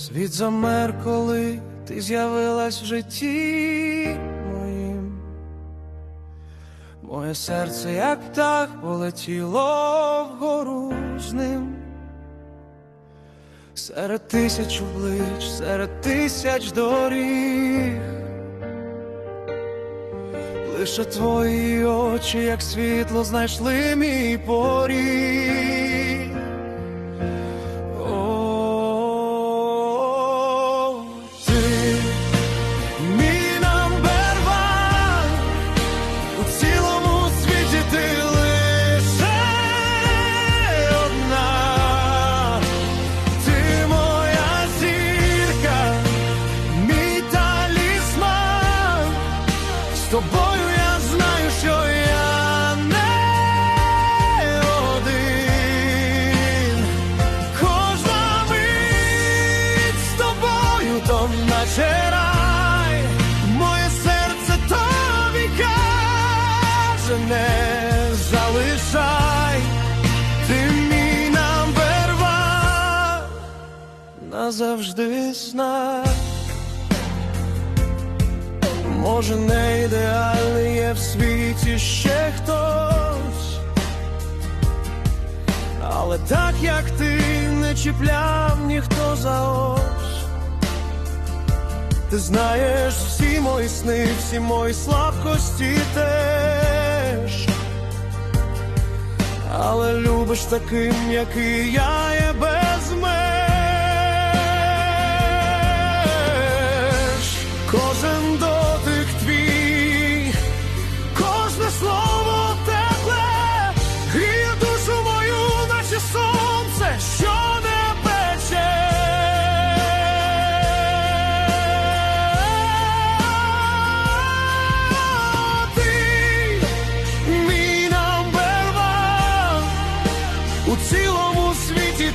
Світ замер, коли ти з'явилась в житті моїм. Моє серце, як птах, полетіло вгору з ним. Серед тисяч облич, серед тисяч доріг. Лише твої очі, як світло, знайшли мій поріг. Тобою я знаю, що я не один. Кожна мить з тобою, то наче рай, моє серце тобі каже, не залишай, ти мій number one, назавжди знай. Може, не ідеальний є в світі ще хтось, але так як ти не чіпляв ніхто за ось. Ти знаєш всі мої сни, всі мої слабкості теж. Але любиш таким, який я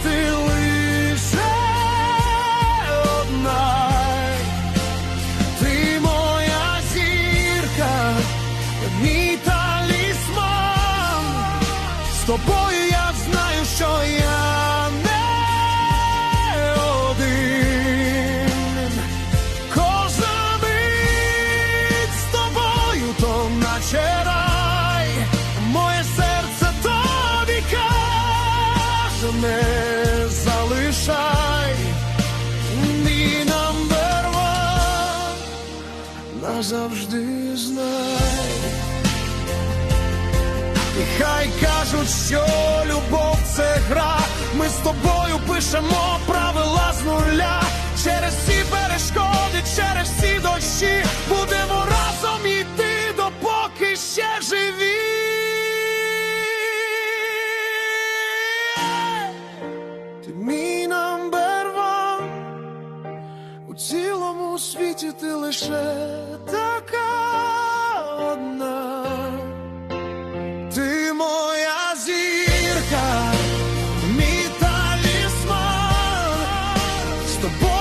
ти лише одна. Ти моя зірка, мій талісман. З тобою я знаю, що я не один. Кожна мить з тобою, то наче назавжди знай. І хай кажуть, що любов це гра. Ми з тобою пишемо правила з нуля. Через всі перешкоди, цілому світі ти лише така одна. Ти моя зірка, мій талісман. З тобою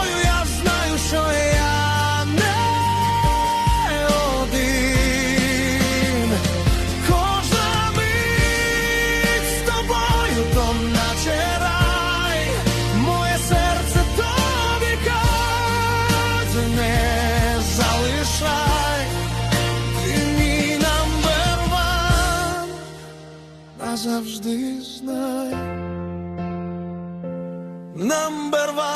знай. Number one